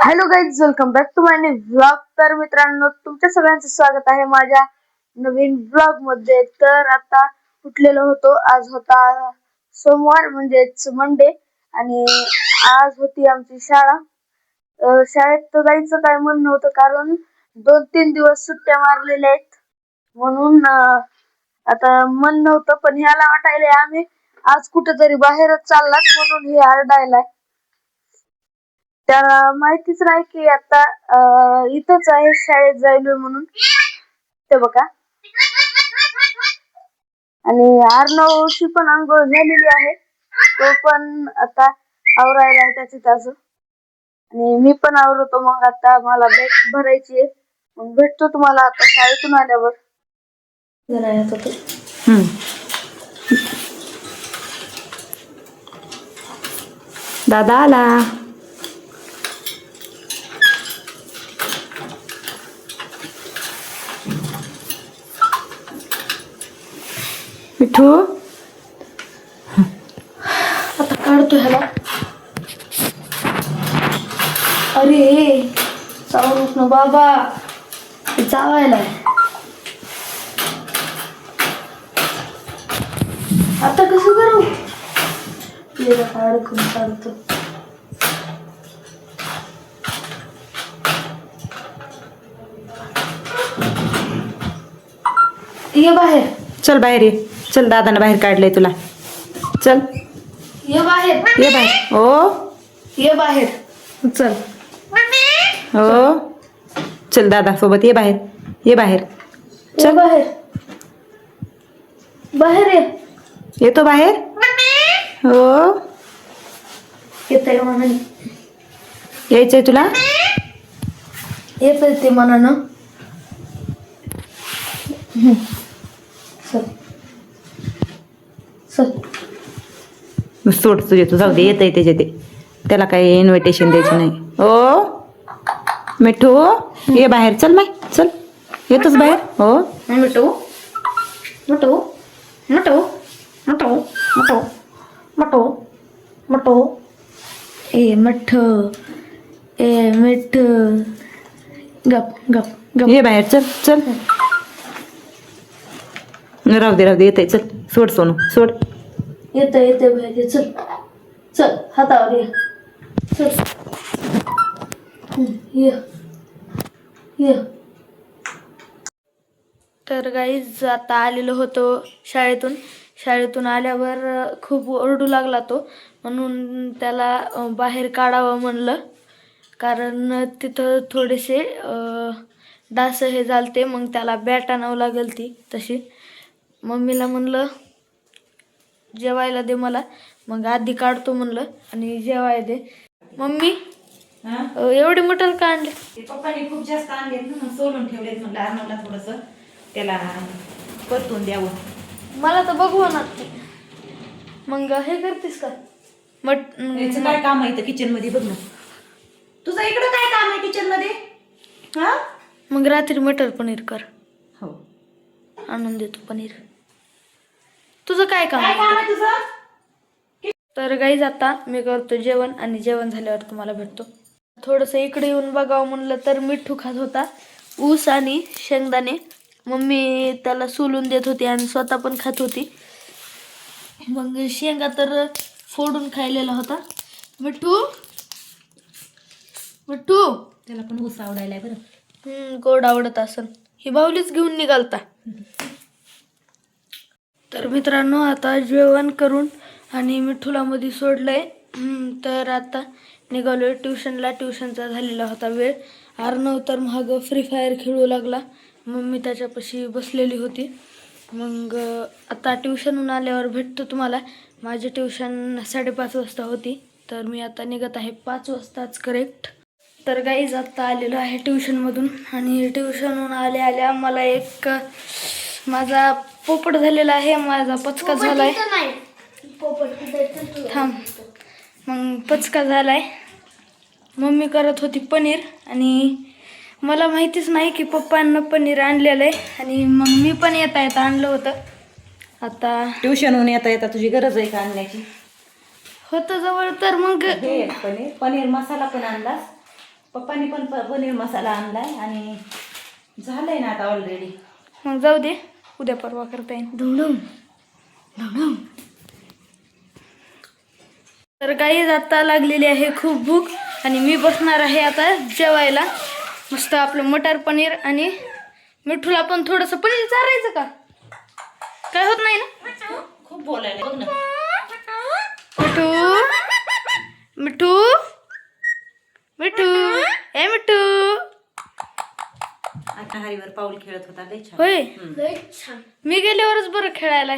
Hello guys welcome back to my vlog तर मित्रांनो तुमच्या सगळ्यांचं स्वागत आहे माझ्या नवीन ब्लॉगमध्ये तर आता उठलेलो होतो. आज होता सोमवार म्हणजेच मंडे आणि आज होती आमची शाळा. शाळेत तर जायचं काय म्हणणं नव्हतं कारण दोन तीन दिवस सुट्ट्या मारलेल्या आहेत. म्हणून आता मन नव्हतं पण ह्याला वाटायला आम्ही आज कुठेतरी बाहेरच चाललात म्हणून हे आरडायलाय. त्याला माहितीच नाही की आता इथंच आहे शाळेत जायलोय म्हणून. ते बघा. आणि आर्नवची पण आंघोळ झालेली आहे. तो पण आता आवरायला आहे त्याची ताज आणि मी पण आवरतो मग आता मला बॅग भरायची आहे. मग भेटतो तुम्हाला आता शाळेतून आल्यावर. दादा आला. मिठू आता काढतो ह्याला. अरे चावरूच ना बाबा ते चावायला आता कसं करू? अडकून काढतो. ये बाहेर. चल बाहेर ये. चल दादानं बाहेर काढलंय तुला. चल. ये बाहेर. ये बाहेर. ओ ये बाहेर. चल. हो. चल दादा सोबत ये बाहेर. ये बाहेर. ये बाहेर. बाहेर ये. येतो बाहेर? हो. येत आहे मनाने यायचंय तुला? येत आहे ते मनानं हम्म. चल चल सोड तुझे तू जाऊ दे येत आहे त्याचे ते. त्याला काही इन्व्हिटेशन द्यायचं नाही. ओ मिठू ये बाहेर चल बाय चल. येतोच बाहेर? हो? मिठू. मिठू. मिठू. मिठू. मिठू. मिठू. मिठू. ए मिठ. ए मिठ. गप गप गप. ये बाहेर चल चल. राहू दे राहू दे येत आहे चल. सोड सोनू सोड. येतं येते बाहेर चल. चल हातावर ये. चल. ये. ये. तर गाईज आता आलेलो होतो शाळेतून. शाळेतून आल्यावर खूप ओरडू लागला तो. म्हणून त्याला बाहेर काढावं म्हणलं. कारण तिथं थोडेसे डास हे झालते. मग त्याला बॅट आणावं लागेल ती तशी. मम्मीला म्हणलं जेवायला दे मला. मग आधी काढतो म्हणलं आणि जेवाय दे. मम्मी एवढी मटण का आणले? ते पप्पाने खूप जास्त आणलेत ना मग सोलून ठेवलेत म्हणलं अर्नवला थोडंसं त्याला परतून द्यावं. मला तर बघू ना ते मग हे करतेस का? मट याचं काय काम आहे किचनमध्ये बघ ना. तुझं इकडं काय काम आहे किचनमध्ये हा? मग रात्री मटर पनीर कर. हो. आणून देतो पनीर. तुझं काय काम तुझं? तर गाईज आता मी करतो जेवण आणि जेवण झाल्यावर तुम्हाला भेटतो. थोडंसं इकडे येऊन बघावं म्हणलं तर मिठू खात होता ऊस आणि शेंगदाणे. मम्मी त्याला सोलून देत होती आणि स्वतः पण खात होती. मग शेंगा तर फोडून खायलेला होता. मिठू? मिठू? त्याला पण ऊस आवडायला बरं. हम्म, गोड आवडत असन. ही बाहुलीच घेऊन निघालता. तर मित्रांनो आता जेवण करून आणि मिठुलामध्ये सोडलं आहे तर आता निघालोय ट्युशनला. ट्युशनचा झालेला होता वेळ. अर्णव तर महाग फ्री फायर खेळू लागला. मम्मी त्याच्यापाशी बसलेली होती. मग आता ट्युशनहून आल्यावर भेटतो तुम्हाला. माझी ट्युशन साडेपाच वाजता होती. तर मी आता निघत आहे पाच वाजताच करेक्ट तर गाईज आत्ता आलेलो आहे ट्युशनमधून. आणि ट्युशनहून आल्या आल्या मला एक माझा पोपट झालेला आहे माझा पचका झालाय. थांब. मग पचका झालाय. मम्मी करत होती पनीर आणि मला माहितीच नाही की पप्पांना पनीर आणलेलं आहे आणि मग मी पण येता येता आणलं होतं. आता ट्युशनहून येता येता तुझी गरज आहे का आणण्याची? होतं जवळ तर मग हे पनीर पनीर मसाला पण आणलास. पप्पानी पण प- पनीर मसाला आणलाय आणि झालंय ना आता ऑलरेडी मग जाऊ दे. उद्या परवा करता येईल. धुणूम धुणूम तर काही आता लागलेली आहे खूप भूक आणि मी बसणार आहे आता जेवायला. मस्त आपलं मटर पनीर आणि मिठूला पण थोडंसं पनीर चारायचं का? काय होत नाही ना? खूप बोलायला बघ ना. मिठू. मिठू. मिठू. ए मिठू. आता हरीवर पाऊल खेळत होता. लय छान. होय. मी गेल्यावरच बरं खेळायला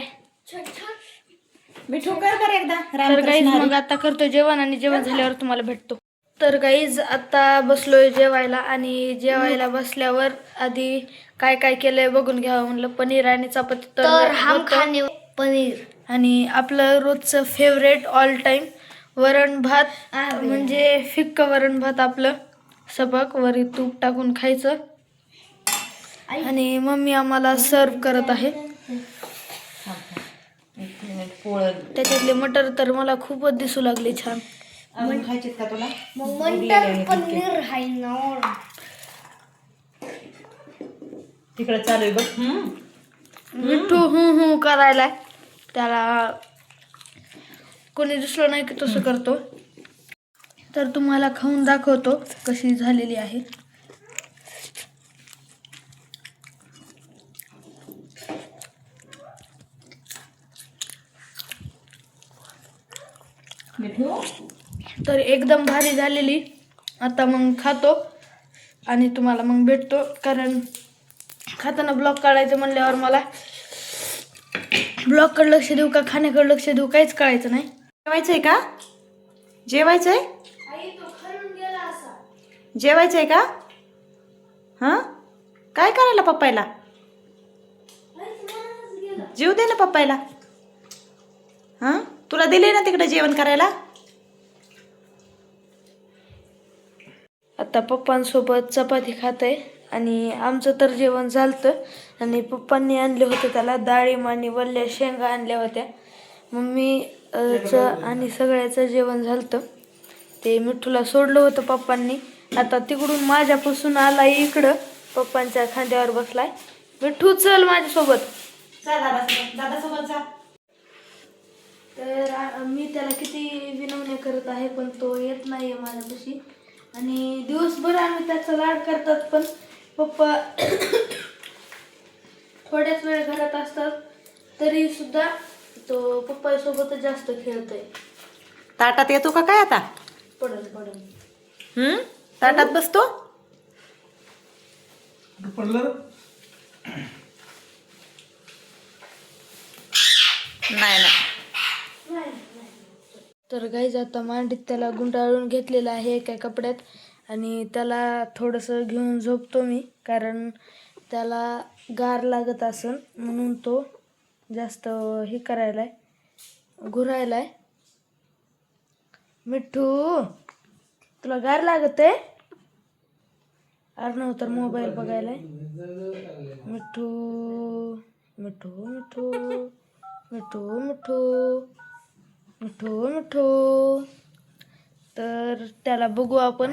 मिठू कर कर एकदा. तर गाईज मग आता करतो जेवण आणि जेवण झाल्यावर तुम्हाला भेटतो. तर गाईज आता बसलोय जेवायला आणि जेवायला बसल्यावर आधी काय काय केलंय बघून घ्यावं म्हणलं. पनीर आणि चपाती तर होतं. पनीर. आणि आपलं रोजचं फेवरेट ऑल टाइम वरण भात म्हणजे फिक्क वरण भात आपलं. सबक वरी तूप टाकून खायचं. आणि मम्मी आम्हाला सर्व करत आहे. पोळ त्याच्यातले मटर तर मला खूपच दिसू लागले छान. तिकडे चालू आहे बघ. मिठू हू हू करायला त्याला कोणी दुसरं नाही की तसं करतो. तर तुम्हाला खाऊन दाखवतो कशी झालेली आहे मिठू तर एकदम भारी झालेली. आता मग खातो आणि तुम्हाला मग भेटतो कारण खाताना ब्लॉग काढायचं म्हणल्यावर मला ब्लॉगकडे लक्ष देऊ का खाण्याकडे लक्ष देऊ काहीच कळायचं नाही. जेवायचंय का? जेवायचंय? जेवायचंय का? हा? काय करायला पप्पायला? जीव दे ना पप्पायला. हा? तुला दिले ना तिकडे जेवण करायला? आता पप्पांसोबत चपाती खात आहे आणि आमचं तर जेवण झालतं. आणि पप्पांनी आणले होते त्याला डाळिंब आणि वल्ल्या शेंगा आणल्या होत्या. मम्मी अ, च आणि सगळ्याचं जेवण झालतं. ते मिठूला सोडलं होतं पप्पांनी. आता तिकडून माझ्यापासून आला इकडं. पप्पांच्या खांद्यावर बसलाय. मिठू चल माझ्यासोबत. तर मी त्याला किती विनवण्या करत आहे पण तो येत नाही आहे माझ्यापाशी. आणि दिवसभर आम्ही त्याचा लाड करतात पण पप्पा थोड्याच वेळ घरात असतात तरी सुद्धा तो पप्पासोबतच जास्त खेळतोय. ताटात येतो का काय आता? पडल पडल. हम्म? ताटात बसतो? नाही ना तर गाईज आता मांडीत त्याला गुंडाळून घेतलेलं आहे एका कपड्यात. आणि त्याला थोडंसं घेऊन झोपतो मी कारण त्याला गार लागत असेल म्हणून तो जास्त हे करायला आहे घुरायला आहे मिठ्ठू तुला गार लागत आहे अर्णव तर मोबाईल बघायला मिठू मिठू मिठू मिठू मिठू मिठो मिठो तर त्याला बघू आपण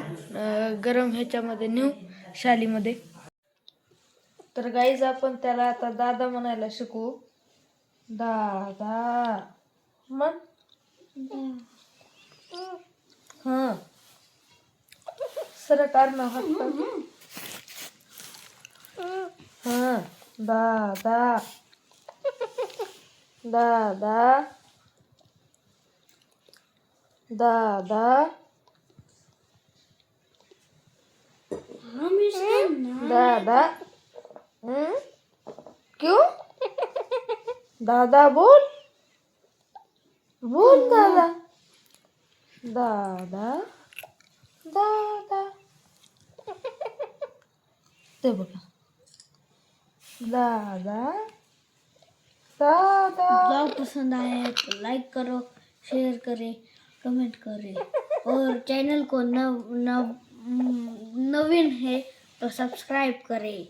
गरम ह्याच्यामध्ये नेऊ शालीमध्ये. तर गाईज आपण त्याला आता दादा म्हणायला शिकवू दादा म्हण. हां. सरक ना हात हां. दादा. दादा. दादा. दादा. हम्म? क्यों? दादा बोल. बोल दादा. दादा. दादा. ते बघा. दादा. दादा. पसंद आए तो लाइक करो शेयर करें. कमेंट करें और चैनल को नव नव नवीन है तो सब्सक्राइब करें।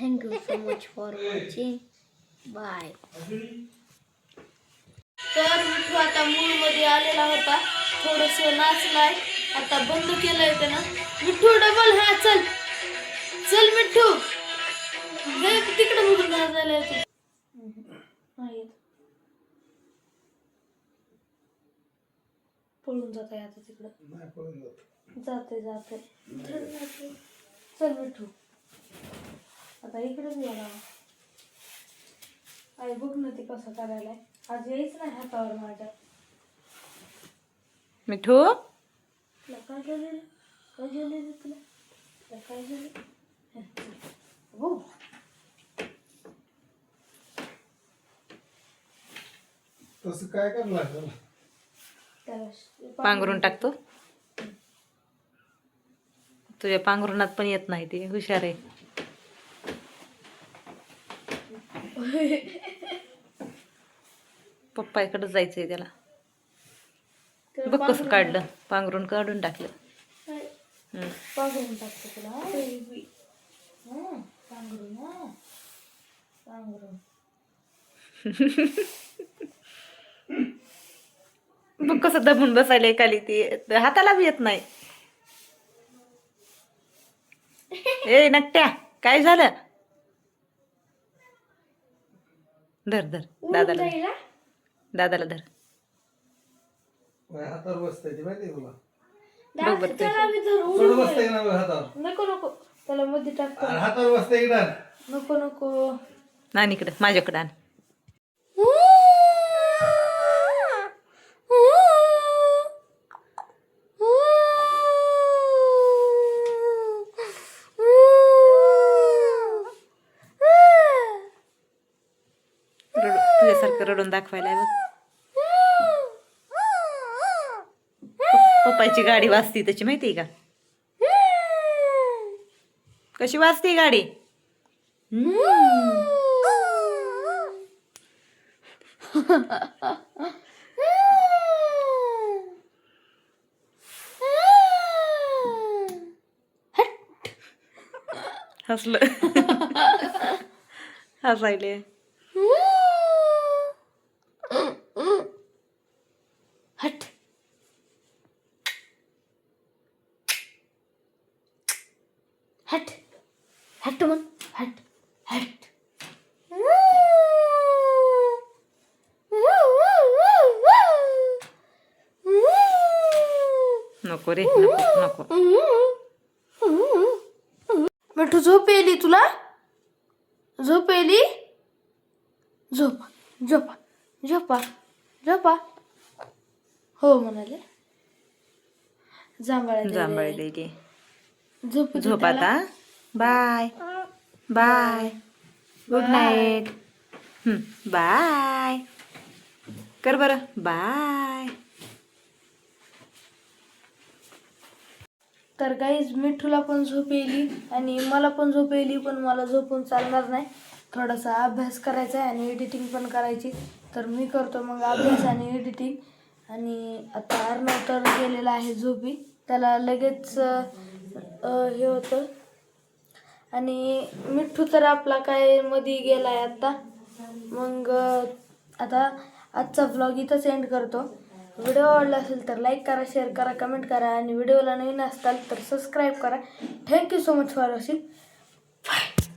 Thank you so much for watching bye तर मिठू आता मूळमध्ये आलेला होता. थोडस नाचलाय. आता बंद केलंय त्यानं. मिठू डबल हा चल. चल मिठ्ठू दे तिकडे बघून जायला येतो. पळून जात आहे आता तिकडं. जाते. जाते. चल मिठू आता इकडेच गेला आई बघ ना ती कसं करायला आज यायच नाही हातावर माझ्या. मिठू? तुला काय झालेलं? काय झालेलं तुला? तुला काय झालं? हं, तसं काय करणार त्याला पांघरून टाकतो. तुझ्या पांघरुणात पण येत नाही ते हुशार आहे. पप्पाकडे जायचंय त्याला. बघ कसं काढलं. पांघरून काढून टाकलं. पांघरून टाकतो तुला पांघरून. बघ कसं दबून बसायला खाली ते. हाताला बी येत नाही. ए नकट्या काय झालं? धर धर दादाला धर. दादाला धर. हातावर बसतंय ते माहिती तुला? थोडं ना हातावर. नको नको. त्याला मध्ये टाकतो हातावर बसतंय इकडं नको नको. नानीकडं माझ्याकडं आण. रडून दाखवायला बघ. पप्पाची गाडी वाजती त्याची माहिती आहे का? कशी वाजते गाडी? हसलं. हसायले हट हट हट मग. हट. हट. नको रे नको नको. मिठू झोप येली तुला? झोप येली झोपा झोपा झोपा झोपा. हो म्हणाले. जांभळे दिली झोप झोप आता. Bye bye good night bye कर बरं. बाय तर काहीच मिठूला पण झोप येईली आणि मला पण झोप येईल पण मला झोपून चालणार नाही. थोडासा अभ्यास करायचा आहे आणि एडिटिंग पण करायची. तर मी करतो मग अभ्यास आणि एडिटिंग आणि आता अर्णव तर गेलेला आहे झोपी. त्याला लगेच हे होतं. आणि मिठ्ठू तर आपला काय मध्ये गेला आहे आत्ता मग आता आजचा ब्लॉग इथंच एंड करतो. व्हिडिओ आवडला असेल तर लाईक करा शेअर करा कमेंट करा आणि व्हिडिओला नवीन असताल तर सबस्क्राईब करा. Thank you so much for watching bye